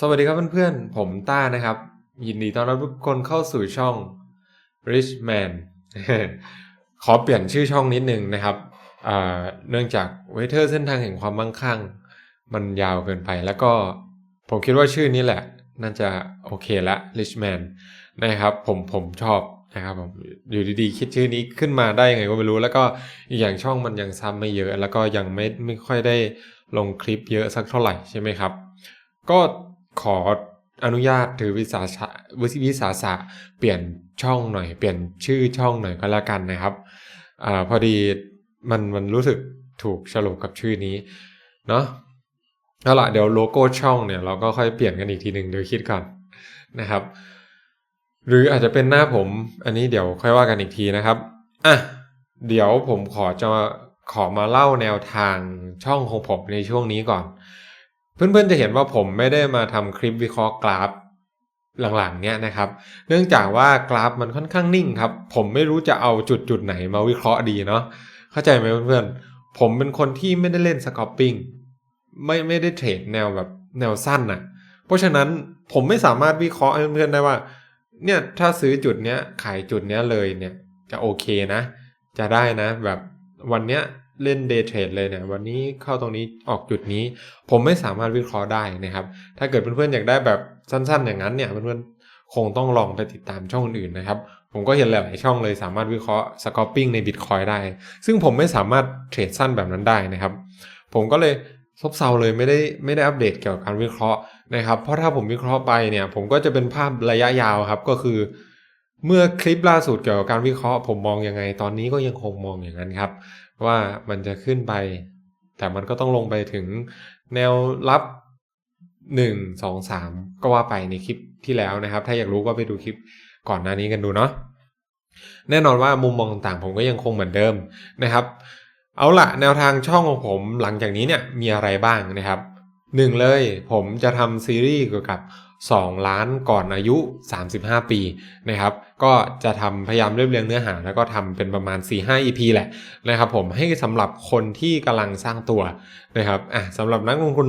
สวัสดีครับเพื่อนๆ ผมต้านะครับ ยินดีต้อนรับทุกคนเข้าสู่ช่อง Rich Man ขอเปลี่ยนชื่อช่องนิดนึงนะครับ เนื่องจากเวเทอร์เส้นทางแห่งความมั่งคั่ง มันยาวเกินไปแล้วก็ผมคิดว่าชื่อนี้แหละ น่าจะโอเคละ Rich Man นะครับ ผมผมชอบนะครับผมอยู่ดีๆ คิดชื่อนี้ขึ้นมาได้ยังไงก็ไม่รู้ แล้วก็อีกอย่างช่องมันยังซ้ำไม่เยอะ แล้วก็ยังไม่ไม่ค่อยได้ลงคลิปเยอะสักเท่าไหร่ใช่ไหมครับ ก็ ขออนุญาตถือวิสาสะวิสาสะเปลี่ยนช่องหน่อย เปลี่ยนชื่อช่องหน่อยก็แล้วกันนะครับอ่าพอดีมันมันรู้สึกถูกฉลกกับชื่อนี้เนาะเอาละเดี๋ยวโลโก้ช่องเนี่ยเราก็ค่อยเปลี่ยนกันอีกทีหนึ่งเดี๋ยวคิดก่อนนะครับ หรืออาจจะเป็นหน้าผม อันนี้เดี๋ยวค่อยว่ากันอีกทีนะครับอะเดี๋ยวผมขอจะขอมาเล่าแนวทางช่องของผมในช่วงนี้ก่อน เพื่อนๆจะเห็นว่าผมไม่ได้มาทำคลิปวิเคราะห์กราฟหลังๆ เนี้ยนะครับ เนื่องจากว่ากราฟมันค่อนข้างนิ่งครับ ผมไม่รู้จะเอาจุดจุดๆไหนมาวิเคราะห์ดีเนาะเข้าใจไหมเพื่อนๆ ผมเป็นคนที่ไม่ได้เล่นสกอปปิ้งไม่ไม่ได้เทรดแนวแบบแนวสั้นน่ะ เพราะฉะนั้นผมไม่สามารถวิเคราะห์เพื่อนๆได้ว่า เนี่ยถ้าซื้อจุดเนี้ยขายจุดเนี้ยเลยเนี่ยจะโอเคนะ จะได้นะแบบวันเนี้ย เล่นเดย์เทรดเลยเนี่ยวันนี้เข้าตรงนี้ออกจุดนี้ ผมไม่สามารถวิเคราะห์ได้นะครับ ถ้าเกิดเพื่อนๆอยากได้แบบสั้นๆ อย่างนั้นเนี่ยเพื่อนๆคงต้องลองไปติดตามช่องอื่นนะครับ ผมก็เห็นหลายช่องเลยสามารถวิเคราะห์สกอปปิ้งในบิตคอยได้ ซึ่งผมไม่สามารถเทรดสั้นแบบนั้นได้นะครับ ผมก็เลยซบเซาเลยไม่ได้ไม่ได้อัปเดตเกี่ยวกับการวิเคราะห์นะครับ เพราะถ้าผมวิเคราะห์ไปเนี่ย ผมก็จะเป็นภาพระยะยาวครับก็คือ เมื่อคลิปล่าสุดเกี่ยวกับการวิเคราะห์ ผมมองยังไงตอนนี้ก็ยังคงมองอย่างนั้นครับ ว่ามันจะขึ้นไป แต่มันก็ต้องลงไปถึงแนวรับหนึ่งสองสามก็ว่าไปในคลิปที่แล้วนะครับ ถ้าอยากรู้ก็ไปดูคลิปก่อนหน้านี้กันดูเนาะแน่นอนว่ามุมมองต่างผมก็ยังคงเหมือนเดิมนะครับ เอาละแนวทางช่องของผมหลังจากนี้เนี่ยมีอะไรบ้างนะครับหนึ่งเลยผมจะทำซีรีส์เกี่ยวกับ 2 ล้านก่อนอายุ 35 ปีนะครับ ก็จะทำพยายามเรียบเรียงเนื้อหา แล้วก็ทำเป็นประมาณ 4-5 EP แหละนะครับผมให้สำหรับคนที่กำลังสร้างตัวนะครับอะสำหรับนักลงทุน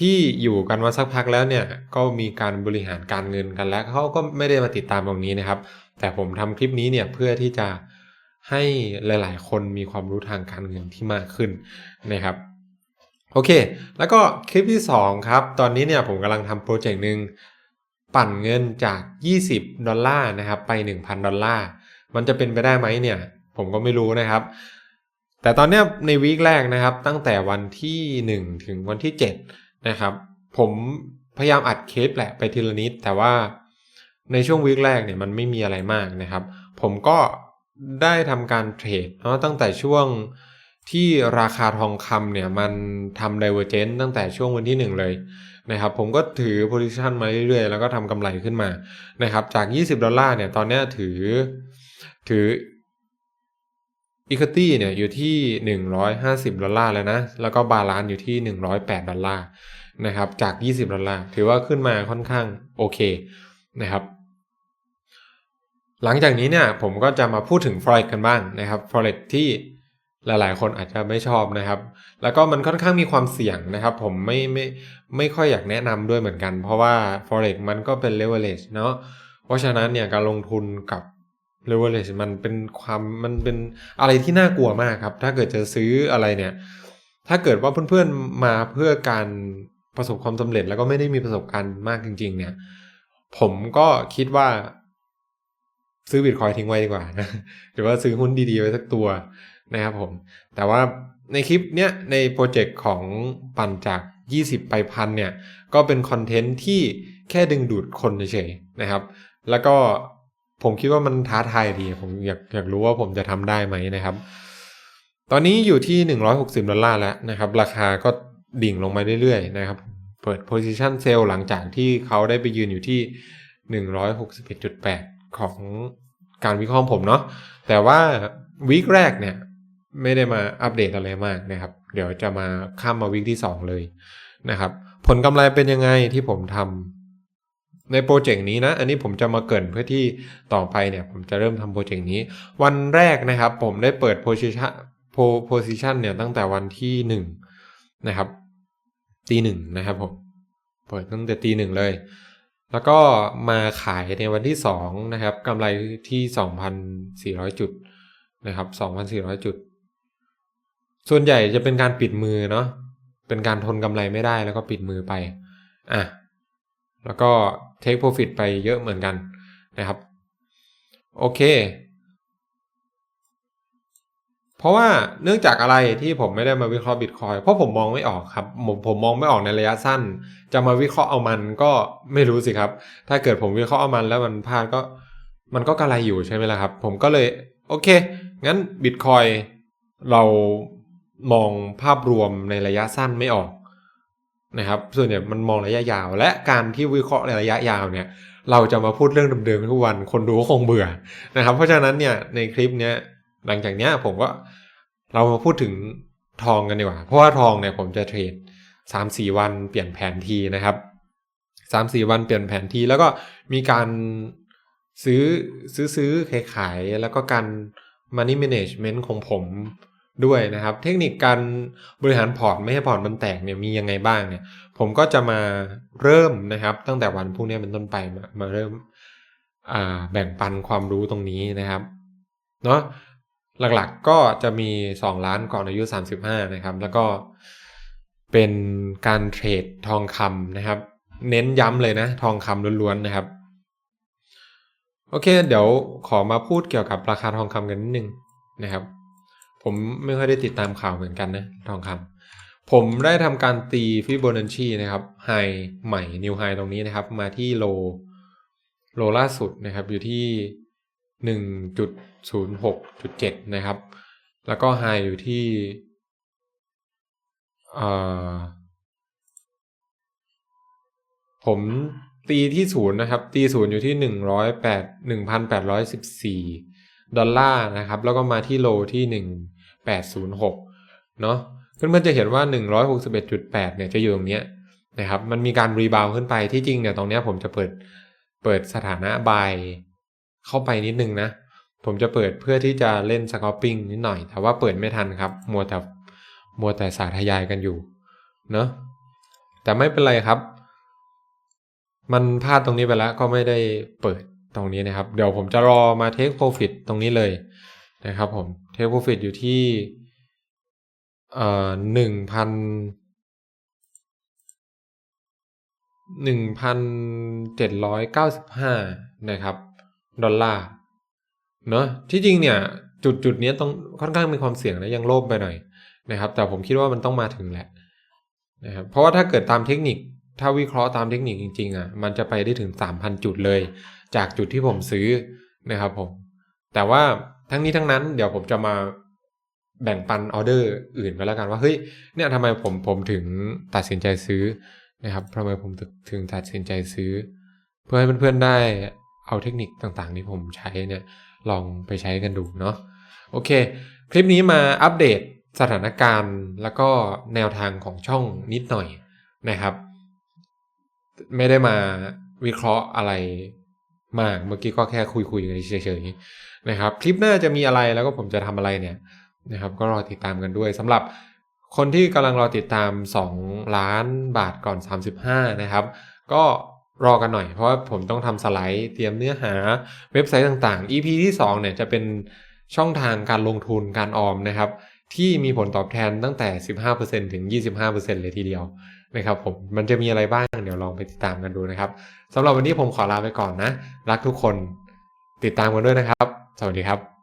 ที่อยู่กันมาสักพักแล้วเนี่ยก็มีการบริหารการเงินกันแล้วเขาก็ไม่ได้มาติดตามตรงนี้นะครับ แต่ผมทำคลิปนี้เนี่ยเพื่อที่จะให้หลาย ๆ คนมีความรู้ทางการเงินที่มากขึ้นนะครับ โอเค แล้วก็คลิปที่ 2 ครับ ตอนนี้เนี่ยผมกำลังทำโปรเจกต์หนึ่งปั่นเงินจาก 20 ดอลลาร์นะครับ ไป 1,000 ดอลลาร์ มันจะเป็นไปได้ไหมเนี่ย ผมก็ไม่รู้นะครับ แต่ตอนนี้ในวีคแรกนะครับ ตั้งแต่วันที่ 1 ถึงวันที่ 7 นะครับ ผมพยายามอัดคลิปแหละไปทีละนิด แต่ว่าในช่วงวีคแรกเนี่ยมันไม่มีอะไรมากนะครับ ผมก็ได้ทำการเทรดเนาะตั้งแต่ช่วง ที่ราคาทองคำเนี่ยมันทำ divergence ตั้งแต่ช่วงวันที่ 1 เลยนะครับผมก็ถือ position มาเรื่อยๆ แล้วก็ทำกำไรขึ้นมานะครับจาก 20 ดอลลาร์เนี่ยตอนนี้ถือถือ equity เนี่ยอยู่ที่ 150 ดอลลาร์แล้วนะ แล้วก็บาลานซ์อยู่ที่ 108 ดอลลาร์นะครับจาก 20 ดอลลาร์ถือว่าขึ้นมาค่อนข้างโอเคนะครับหลังจากนี้เนี่ยผมก็จะมาพูดถึง forex กันบ้างนะครับ forex ที่ หลายๆ คนอาจจะไม่ชอบนะครับ แล้วก็มันค่อนข้างมีความเสี่ยงนะครับ ผมไม่ไม่ไม่ค่อยอยากแนะนำด้วยเหมือนกัน เพราะว่า forex มันก็เป็น leverage เนาะเพราะฉะนั้นเนี่ยการลงทุนกับ leverage มันเป็นความมันเป็นอะไรที่น่ากลัวมากครับ ถ้าเกิดจะซื้ออะไรเนี่ย ถ้าเกิดว่าเพื่อนๆมาเพื่อการประสบความสำเร็จ แล้วก็ไม่ได้มีประสบการณ์มากจริง ๆ เนี่ย ผมก็คิดว่าซื้อบิตคอยทิ้งไว้ดีกว่านะหรือว่าซื้อหุ้นดีๆไว้สักตัว นะครับผม แต่ว่าในคลิปเนี้ยในโปรเจกต์ของปั่นจาก 20 ไปพันเนี่ย ก็เป็นคอนเทนต์ที่แค่ดึงดูดคนเฉยๆนะครับ แล้วก็ผมคิดว่ามันท้าทายดี ผมอยากอยากรู้ว่าผมจะทำได้ไหมนะครับ ตอนนี้อยู่ที่ 160 ดอลลาร์แล้วนะครับ ราคาก็ดิ่งลงมาเรื่อยๆนะครับ เปิด position sell หลังจากที่เขาได้ไปยืนอยู่ที่ 161.8 ของการวิเคราะห์ผมเนาะแต่ว่าวีคแรกเนี่ย ไม่ได้มาอัปเดตอะไรมากนะครับ เดี๋ยวจะมาข้ามมาวีคที่ 2 เลยนะครับ ผลกำไรเป็นยังไงที่ผมทำในโปรเจกต์นี้นะ อันนี้ผมจะมาเกินเพื่อที่ต่อไปเนี่ย ผมจะเริ่มทำโปรเจกต์นี้ วันแรกนะครับ ผมได้เปิด position position เนี่ยตั้งแต่วันที่ 1 นะครับตีหนึ่งนะครับผมเปิดตั้งแต่ตีหนึ่งเลย แล้วก็มาขายในวันที่สองนะครับกำไรที่สองพันสี่ร้อยจุดนะครับสองพันสี่ร้อยจุด ส่วนใหญ่จะเป็นการปิดมือเนาะเป็นการทนกำไรไม่ได้แล้วก็ปิดมือไปอะแล้วก็ take profit ไปเยอะเหมือนกันนะครับ โอเค เพราะว่าเนื่องจากอะไรที่ผมไม่ได้มาวิเคราะห์บิตคอยเพราะผมมองไม่ออกครับ ผมผมมองไม่ออกในระยะสั้น จะมาวิเคราะห์เอามันก็ไม่รู้สิครับ ถ้าเกิดผมวิเคราะห์เอามันแล้วมันพลาดก็มันก็กระไรอยู่ใช่ไหมล่ะครับ ผมก็เลย โอเค งั้นบิตคอยเรา มองภาพรวมในระยะสั้นไม่ออกนะครับ ส่วนใหญ่มันมองระยะยาว และการที่วิเคราะห์ในระยะยาวเนี่ย เราจะมาพูดเรื่องเดิมๆทุกวันคนดูก็คงเบื่อนะครับ เพราะฉะนั้นเนี่ยในคลิปเนี้ยหลังจากเนี้ยผมก็เรามาพูดถึงทองกันดีกว่า เพราะว่าทองเนี่ยผมจะเทรดสามสี่วันเปลี่ยนแผนทีนะครับสามสี่วันเปลี่ยนแผนทีแล้วก็มีการซื้อซื้อซื้อขายขายแล้วก็การ money management ของผม ด้วยนะครับ เทคนิคการบริหารพอร์ตไม่ให้พอร์ตมันแตกเนี่ยมียังไงบ้างเนี่ย ผมก็จะมาเริ่มนะครับ ตั้งแต่วันพรุ่งนี้เป็นต้นไปมามาเริ่มแบ่งปันความรู้ตรงนี้นะครับเนาะหลักๆก็จะมี 2 ล้านก่อนอายุ 35 นะครับ แล้วก็เป็นการเทรดทองคำนะครับ เน้นย้ำเลยนะ ทองคำล้วนๆนะครับ โอเค เดี๋ยวขอมาพูดเกี่ยวกับราคาทองคำกันนิดนึงนะครับ ผมไม่ค่อยได้ติดตามข่าวเหมือนกันนะทองคำผมได้ทำการตีฟิโบนัชชีนะครับไฮใหม่นิวไฮตรงนี้นะครับ มาที่โลโลล่าสุดนะครับอยู่ที่หนึ่งจุดศูนย์หกจุดเจ็ดนะครับ แล้วก็ไฮอยู่ที่ผมตีที่ศูนย์นะครับ ตีศูนย์อยู่ที่หนึ่งร้อยแปดหนึ่งพันแปดร้อยสิบสี่ ดอลลาร์นะครับ แล้วก็มาที่โลที่หนึ่งแปดศูนย์หกเนาะเพื่อนๆจะเห็นว่า 161.8 เนี่ยจะอยู่ตรงเนี้ยนะครับ มันมีการรีบาวขึ้นไปที่จริงเนี่ยตรงเนี้ยผมจะเปิดเปิดสถานะบายเข้าไปนิดนึงนะ ผมจะเปิดเพื่อที่จะเล่นสกอปปิ้งนิดหน่อย แต่ว่าเปิดไม่ทันครับ มัวแต่มัวแต่สาธยายกันอยู่ เนอะแต่ไม่เป็นไรครับ มันพลาดตรงนี้ไปแล้วก็ไม่ได้เปิด ตรงนี้นะครับ เดี๋ยวผมจะรอมาเทคโปรฟิตตรงนี้เลยนะครับผมเทคโปรฟิตอยู่ที่เอ่อหนึ่งพันหนึ่งพันเจ็ดร้อยเก้าสิบห้านะครับ ดอลลาร์เนอะที่จริงเนี่ย จุดจุดนี้ต้องค่อนข้างมีความเสี่ยงนะยังโลภไปหน่อยนะครับ แต่ผมคิดว่ามันต้องมาถึงแหละนะครับเพราะว่าถ้าเกิดตามเทคนิค ถ้าวิเคราะห์ตามเทคนิคจริงๆอะมันจะไปได้ถึงสามพันจุดเลย จากจุดที่ผมซื้อนะครับผม แต่ว่าทั้งนี้ทั้งนั้นเดี๋ยวผมจะมาแบ่งปันออเดอร์อื่นไปแล้วกันว่าเฮ้ยเนี่ยทำไมผมผมถึงตัดสินใจซื้อนะครับทำไมผมถึงตัดสินใจซื้อ เพื่อให้เพื่อนๆได้เอาเทคนิคต่างๆ ที่ผมใช้เนี่ยลองไปใช้กันดูเนาะโอเค คลิปนี้มาอัปเดตสถานการณ์แล้วก็แนวทางของช่องนิดหน่อยนะครับ ไม่ได้มาวิเคราะห์อะไร มาก เมื่อกี้ก็แค่คุยๆกันเฉยๆนะครับ คลิปหน้าจะมีอะไรแล้วก็ผมจะทำอะไรเนี่ยนะครับ ก็รอติดตามกันด้วยสำหรับคนที่กำลังรอติดตาม 2 ล้านบาทก่อน 35 นะครับ ก็รอกันหน่อยเพราะว่าผมต้องทำสไลด์เตรียมเนื้อหาเว็บไซต์ต่างๆ EP ที่ 2 เนี่ยจะเป็นช่องทางการลงทุนการออมนะครับ ที่มีผลตอบแทนตั้งแต่ 15%ถึง 25%เลยทีเดียว นะครับผมมันจะมีอะไรบ้างเดี๋ยวลองไปติดตามกันดูนะครับสำหรับวันนี้ผมขอลาไปก่อนนะ รักทุกคนติดตามกันด้วยนะครับ สวัสดีครับ